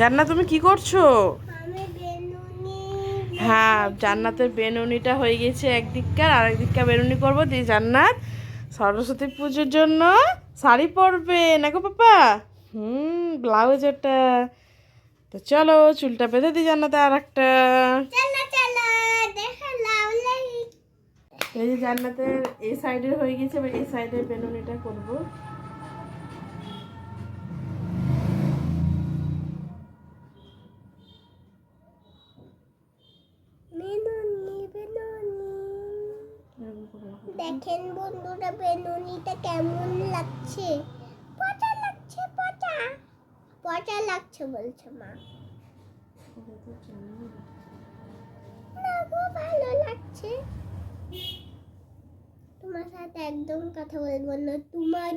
জান্নাত তুমি কি করছ? হ্যাঁ জান্নাতের বেনুনিটা হয়ে গেছে একদিককার আর একদিককার বেনুনি করব। দিয়ে জান্নাত সরস্বতী পুজোর জন্য শাড়ি পরবে। নাকো পাপা? হুম ব্লাউজ ওটা তো চলো চুলটা বেঁধে দিই জান্নাতে আর একটা এই যে জান্নাতের এই সাইডের হয়ে গেছে এবার এই সাইডের বেনুনিটা করব। দেখেন বন্ধুরা বেলুনিটা কেমন লাগছে? পচা লাগছে, পচা। পচা লাগছে বলছে মা। ভালো লাগছে। তোমার সাথে একদম কথা বলব না। তোমার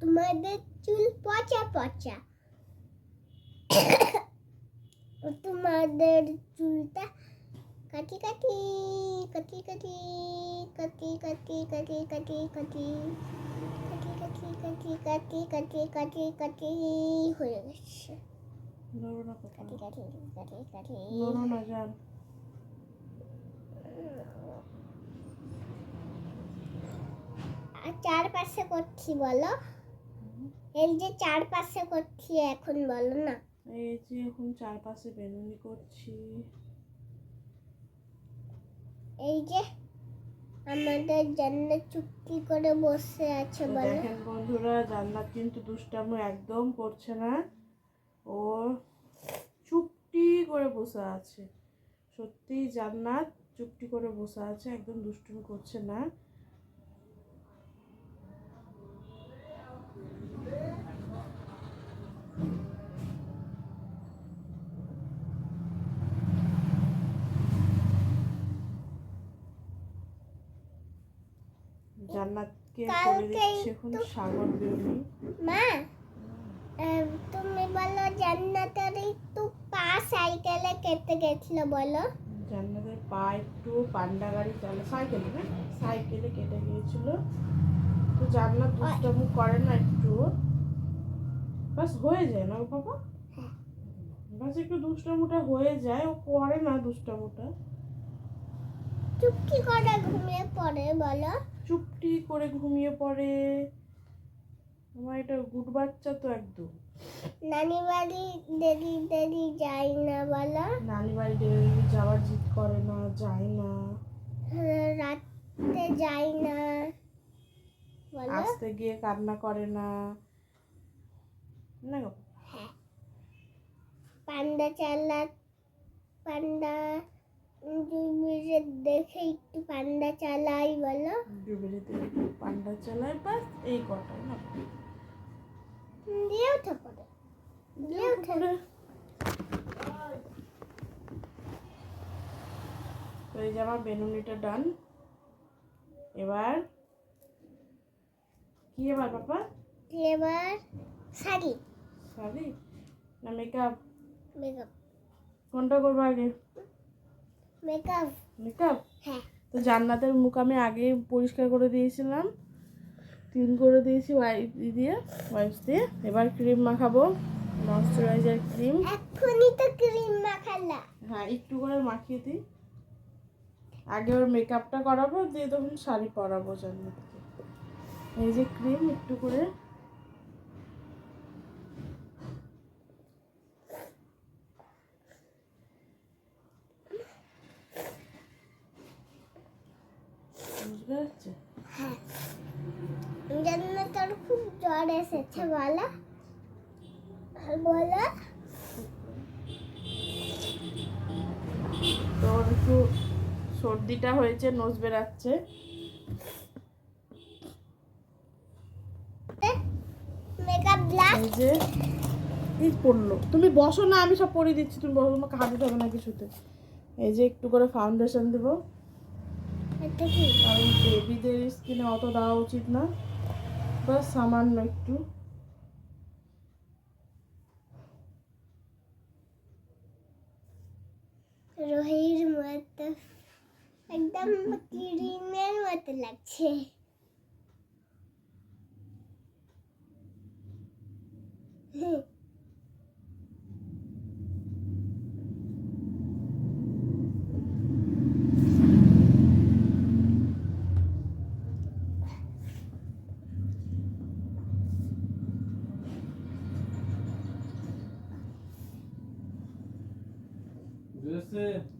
তোমাদের চুল পচা পচা। তোমাদের চুলটা কাটি কাটি কাটি কাটি কাটি কাটি কাটি কাটি কাটি কাটি কাটি কাটি কাটি কাটি কাটি কাটি হয়ে গেছে। কাটি কাটি কাটি কাটি না আর চারপাশে করছি বলো এই যে চারপাশে করছি এখন বলো না এই যে এখন চারপাশে বেনুনি করছি এই যে আমাদের জন্য চুক্তি করে বসে আছে বলো। দেখেন বন্ধুরা জান্নাত কিন্তু দুষ্টামো একদম করছে না। ও চুপটি করে বসে আছে। সত্যি জান্নাত চুপটি করে বসে আছে একদম দুষ্টুমি করছে না। জান্নাতকে করে দিচ্ছে এখন সাগর বেরুনি মা তুমি বলো জান্নাতের একটু পা সাইকেলে কেটে গেছিল বলো। জান্নাতের পা একটু পান্ডা গাড়ি চালে সাইকেলে না? সাইকেলে কেটে গিয়েছিল। তো জান্নাত দুষ্টামু করে না একটু। বাস হয়ে যায় না ও বাবা? হ্যাঁ। বাস একটু দুষ্টামুটা হয়ে যায় ও করে না দুষ্টামুটা। চুপটি করে ঘুমিয়ে পড়ে বলো। চুপটি করে ঘুমিয়ে পড়ে। আমার এটা গুড বাচ্চা তো একদম। নানি বাড়ি দেরি দেরি যাই না বলো? নানি বাড়ি ডেলিভারি যাওয়ার জিদ করে না যায় না। আহ, রাতে যাই না। বলো? আসতে গিয়ে কান্না করে না। না গো। হ্যাঁ। পান্ডা চালা পান্ডা দেখে একটু পান্ডা চালাই বলো। ডুবেরিতে পান্ডা চালায় বাস এই কটাই না? দিয়ে উঠে পড়ে দিয়ে উঠে তো এই যে আমার বেনুনিটা ডান। এবার কি এবার পাপা এবার? শাড়ি। শাড়ি না মেকআপ মেকআপ কোনটা করব আগে? মেকআপ মেকআপ হ্যাঁ। তো জান্নাতের মুখ আমি আগে পরিষ্কার করে দিয়েছিলাম। ক্লিন করে দিয়েছি ওয়াইপ দিয়ে ওয়াইপস দিয়ে। এবার ক্রিম মাখাবো ময়শ্চারাইজার ক্রিম এখনই তো ক্রিম মাখালা। হ্যাঁ একটু করে মাখিয়ে দিই। আগে ওর মেকআপটা করাবো দিয়ে তখন শাড়ি পরাবো জান্নাতকে। এই যে ক্রিম একটু করে হ্যাঁ তোর খুব জ্বর এসেছে বলো। বলো। তো ওর একটু সর্দিটা হয়েছে নোজ বেরাচ্ছে। যে এই পড়ল। তুমি বসো না আমি সব পরিয়ে দিচ্ছি। তুমি বসো তোমাকে হাতে হবে না কিছুতে। এই যে একটু করে ফাউন্ডেশন দেবো। এটা কি? কারণ বেবিদের স্কিনে অত দেওয়া উচিত না। বাস সামান্য একটু। রোহির মতো একদম ক্রিমের মতো লাগছে। বুঝেছে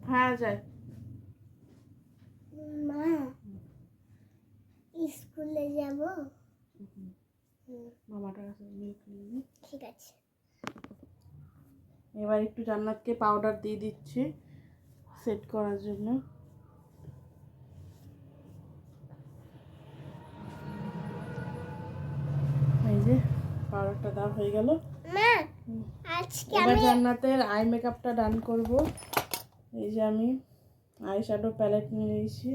হ্যাঁ যাই মা স্কুলে যাব? মামাটার কাছে milk নিয়ে ঠিক আছে। এবার একটু জান্নাতকে পাউডার দিয়ে দিচ্ছি সেট করার জন্য। এই যে পাউডারটা দেওয়া হয়ে গেল। মা আজকে এবার আমি জান্নাতের আই মেকআপটা ডান করব। এই যে আমি আই শ্যাডো প্যালেট নিয়ে নিয়েছি।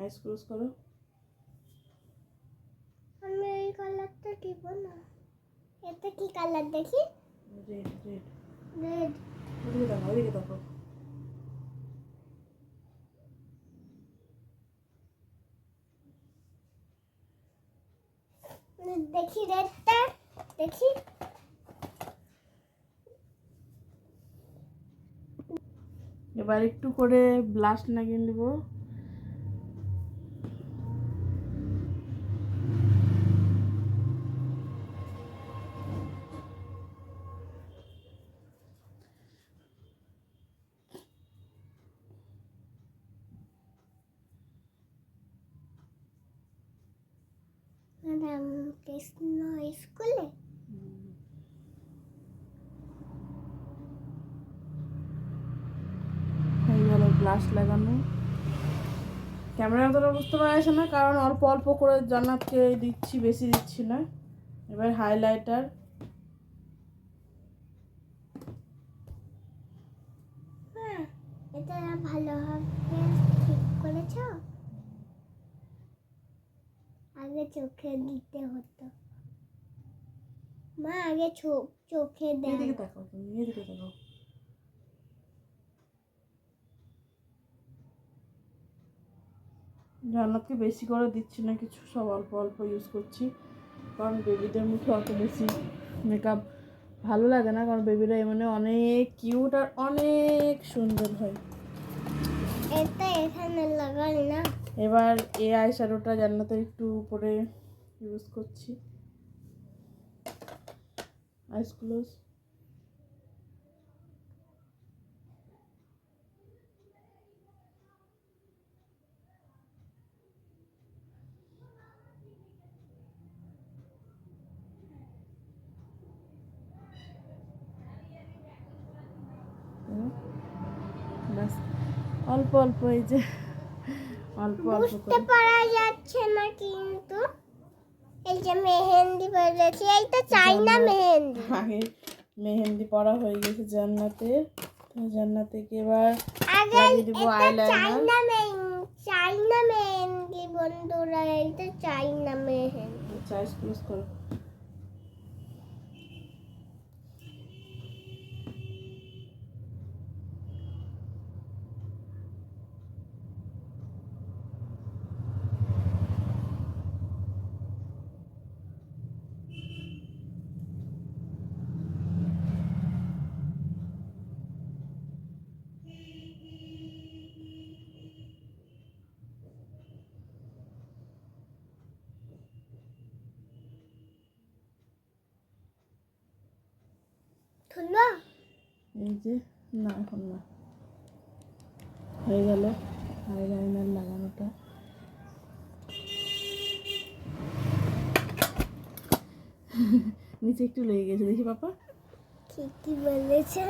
আইস ক্লোজ করো। আমি এই কালারটা দিব না। এটা কি কালার দেখি? রেড রেড রেড ওদিকে দেখো ওদিকে দেখো। দেখি রেডটা দেখি। এবার একটু করে ব্লাশ লাগিয়ে নেব। গেল ব্লাশ লাগানো। ক্যামেরা অতটা বুঝতে পারা যাচ্ছে না কারণ অল্প অল্প করে জান্নাতকে দিচ্ছি বেশি দিচ্ছি না। এবার হাইলাইটার হ্যাঁ এটা ভালোভাবে ঠিক করেছ? আগে চোখে দিতে হতো। মা আগে চোখ এদিকে তাকাও। জান্নাতকে বেশি করে দিচ্ছি না কিছু সব অল্প অল্প ইউজ করছি। কারণ বেবিদের মুখে অত বেশি মেকআপ ভালো লাগে না কারণ বেবিরা এমনি অনেক কিউট আর অনেক সুন্দর হয়। এটা এখানে লাগাই না। এবার এই আই শ্যাডোটা জান্নাতের একটু উপরে ইউজ করছি। আইস ক্লোজ অল্প অল্প এই যে অল্প অল্প বুঝতে পারা যাচ্ছে না কিন্তু। এই যে মেহেন্দি বেরিয়েছে এইটা চাইনা মেহেন্দি। আগে মেহেন্দি পড়া হয়ে গেছে জান্নাতের। তো জান্নাতেকে এবার আগে লাগিয়ে দিব এটা eyeliner। চাইনা মেহেন্দি চাইনা মেহেন্দি বন্ধুরা এইটা চাইনা মেহেন্দি। চাইস ক্লোজ করো। ধুলো এই যে না এখন না। হয়ে গেল আইলাইনার লাগানোটা। নিচে একটু লেগে গেছে দেখি পাপা। ঠিকই বলেছে।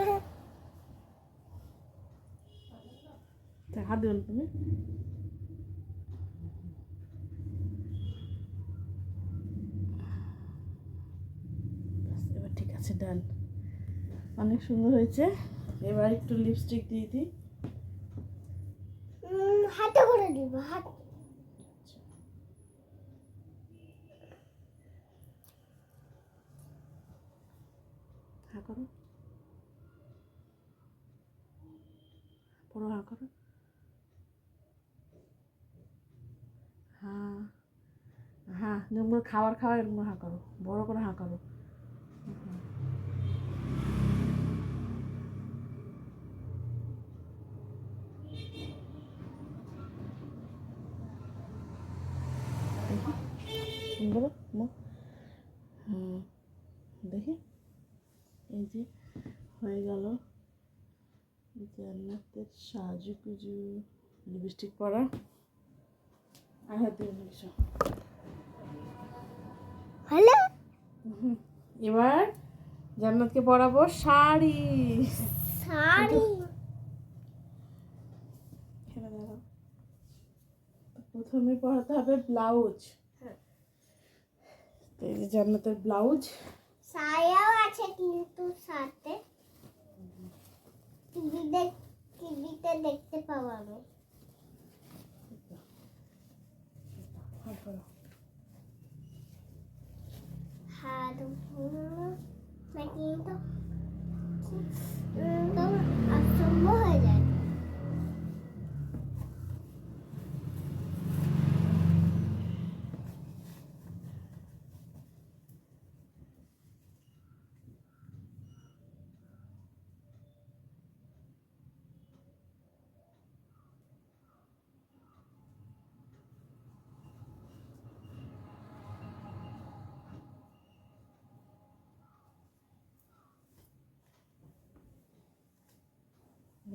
হাত দেবেন তুমি? এবার ঠিক আছে ডান অনেক সুন্দর হয়েছে। এবার একটু লিপস্টিক দিয়ে দিই। হাতে করে দিব হাত করো। পুরো হ্যাঁ করো। হ্যাঁ হ্যাঁ যেমন খাবার খাওয়া এরকম হাঁ করো। বড় করে হাঁ করো দেখি বলো মুখ হুম দেখি এই যে হয়ে গেল। জান্নাতের সাজু কুজু লিপস্টিক পরা। আর হাত দিয়ে কিছু। ভালো এবার জান্নাতকে পরাবো শাড়ি। শাড়ি? প্রথমে পরাতে হবে ব্লাউজ। তো এই যে জান্নাতের ব্লাউজ। সায়াও আছে কিন্তু সাথে। টিভি দেখ টিভিতে দেখতে পাবো আমি হাত পরাও। হাত পুরো না কিন্তু উম, তো অসম্ভব হয়ে যায়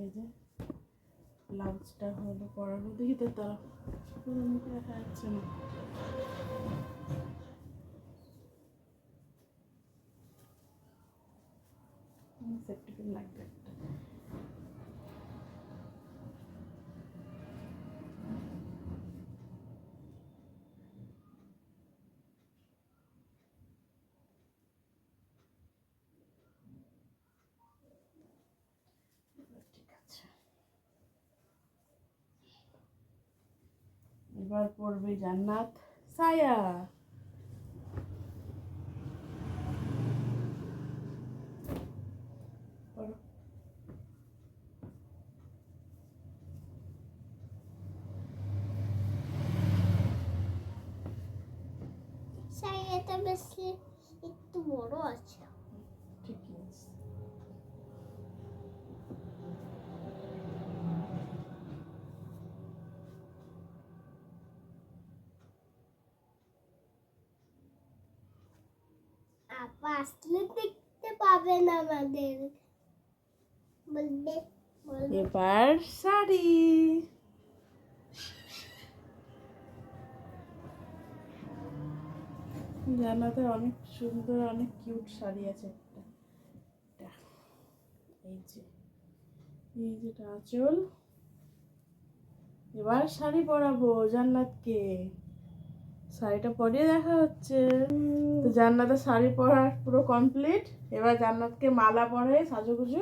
এই যে ব্লাউজটা হলো পরানো দেখি তো তারা পুরো মুখে না। সেফটি পিন লাগবে এবার পড়বে জান্নাত সায়া পড়ো। সাইয়াটা বেশি একটু বড় আছে ঠিকই আছে আপা, আসলে দেখতে পাবেন আমাদের। বলবে এবার শাড়ি। জানাতে অনেক সুন্দর, অনেক কিউট শাড়ি আছে একটা, এই যে, এই যেটা আঁচল। এবার শাড়ি পরাবো জান্নাতকে। শাড়িটা পরিয়ে দেখা হচ্ছে। তো জান্নাতের শাড়ি পরা পুরো কমপ্লিট এবার জান্নাতকে মালা পরে সাজুগুজু।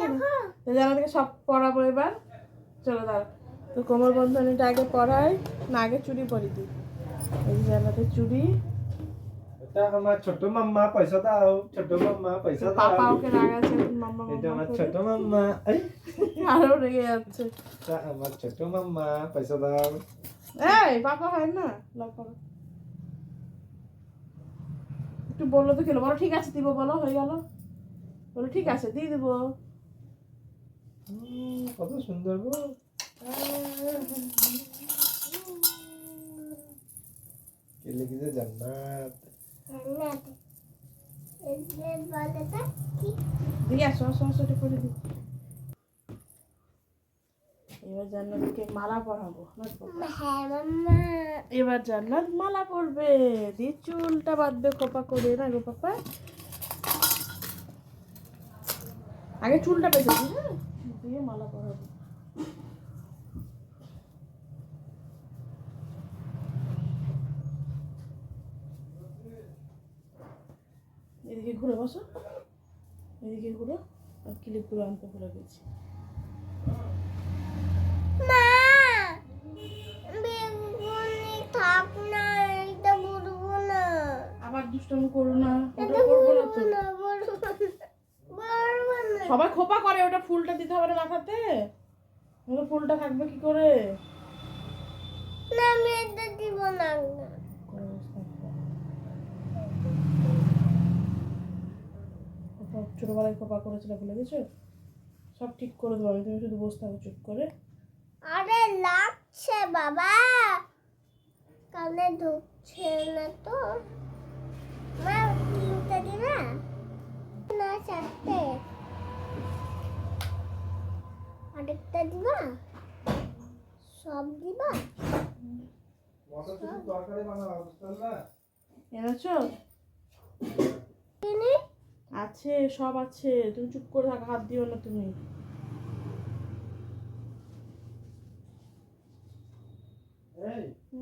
দেখো। তো জানাতকে সব পরাবো এবার। চলো দাঁড়া তো কোমর বন্ধনীটা আগে পরাই না আগে চুড়ি পরি দিই এই যে জান্নাতের চুড়ি। এটা আমার ছোট মাম্মা পয়সা দাও। ছোট মাম্মা পয়সা পাপা দাও। ওকে রাগাচ্ছে মাম্মা এটা আমার ছোট মাম্মা। এই। আরও রেগে যাচ্ছে। এটা আমার ছোট মাম্মা পয়সা দাও। এই পাপা হয় না? লাভ করো। একটু বলল তো খেলো। বলো ঠিক আছে দিব বলো হয়ে গেল। বলো ঠিক আছে দিয়ে দেবো। কত সুন্দর গো কে লিখেছে? জান্নাত। জান্নাত। এই যে বলটা কি? দিয়ে আসো এটা করে দিই। এবার জান্নাতকে মালা পরাবো? হ্যাঁ এবার জান্নাত মালা পরবে। দিয়ে চুলটা বাঁধবে করে না গো পাপা? আগে চুলটা হ্যাঁ? দিয়ে মালা পরাবো। এদিকে ঘুরে বসো। এদিকে ঘুরো আর ক্লিপগুলো আনতে ভুলে গেছি আবার দুষ্টুম করো না ওটা না সবাই খোপা করে ওটা ফুলটা দিতে হবে মাথাতে। ওটা ফুলটা থাকবে কি করে? না আমি এটা দিব না। ছোটবেলায় খোপা করেছিল ভুলে গেছো সব ঠিক করে দেবো আমি তুমি শুধু বসতে হবে চুপ করে। আরে লাগছে বাবা। কানে ঢুকছে না তো। মা তিনটা দিবা না চারটে। আরেকটা দিবা? সব দিবা? এনেছো? আছে সব আছে। তুমি চুপ করে থাকো হাত দিও না তুমি এই হুম। কোথায় রাখলা মিষ্টিটা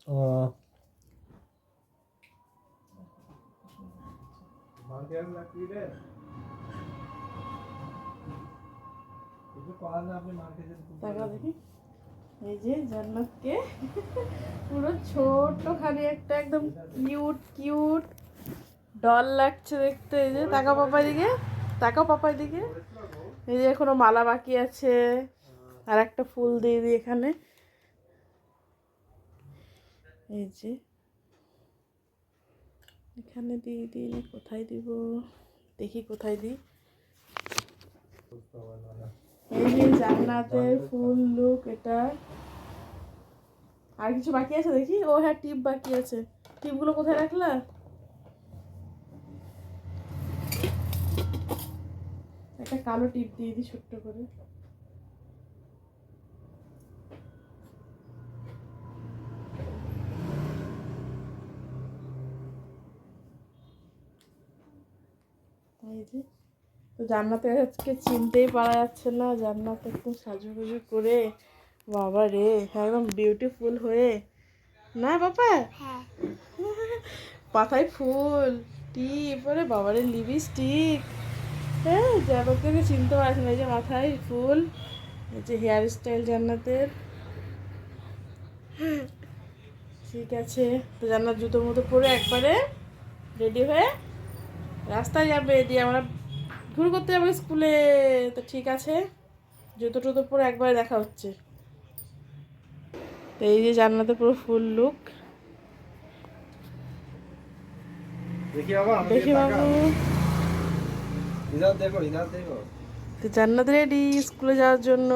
এই যে জান্নাতকে। পুরো ছোট্ট খালি একটা একদম কিউট কিউট ডল লাগছে দেখতে। এই যে তাকাও পাপাই দিকে, তাকাও পাপাই দিকে। এই যে এখনও মালা বাকি আছে, আর একটা ফুল দিয়ে দিই এখানে। এই যে, এখানে দিয়ে দিই না কোথায় দিব? দেখি কোথায় দিই। এই যে জান্নাতের ফুল লুক এটা। আর কিছু বাকি আছে দেখি? ও হ্যাঁ টিপ বাকি আছে। টিপগুলো কোথায় রাখলা? একটা কালো টিপ দিয়ে দিই ছোট্ট করে। এই যে তো জান্নাতে আজকে চিনতেই পারা যাচ্ছে না জান্নাত একদম সাজুগুজু করে। বাবা রে একদম বিউটিফুল হয়ে। না বাবা? হ্যাঁ। পাতায় ফুল টিপ ওরে বাবারে লিপস্টিক হ্যাঁ জান্নাতকে চিনতে পারছে না এই যে মাথায় ফুল এই যে হেয়ার স্টাইল জান্নাতের। ঠিক আছে তো জান্নাত জুতোর মতো পরে একবারে রেডি হয়ে রাস্তায় যাবে দিয়ে আমরা ঘুর করতে যাব স্কুলে। তো ঠিক আছে জুতো টুতো পরে একবারে দেখা হচ্ছে। তো এই যে জান্নাতে পুরো ফুল লুক দেখি বাবা বাবু। দেখো দেখো। তো জান্নাত রেডি স্কুলে যাওয়ার জন্য।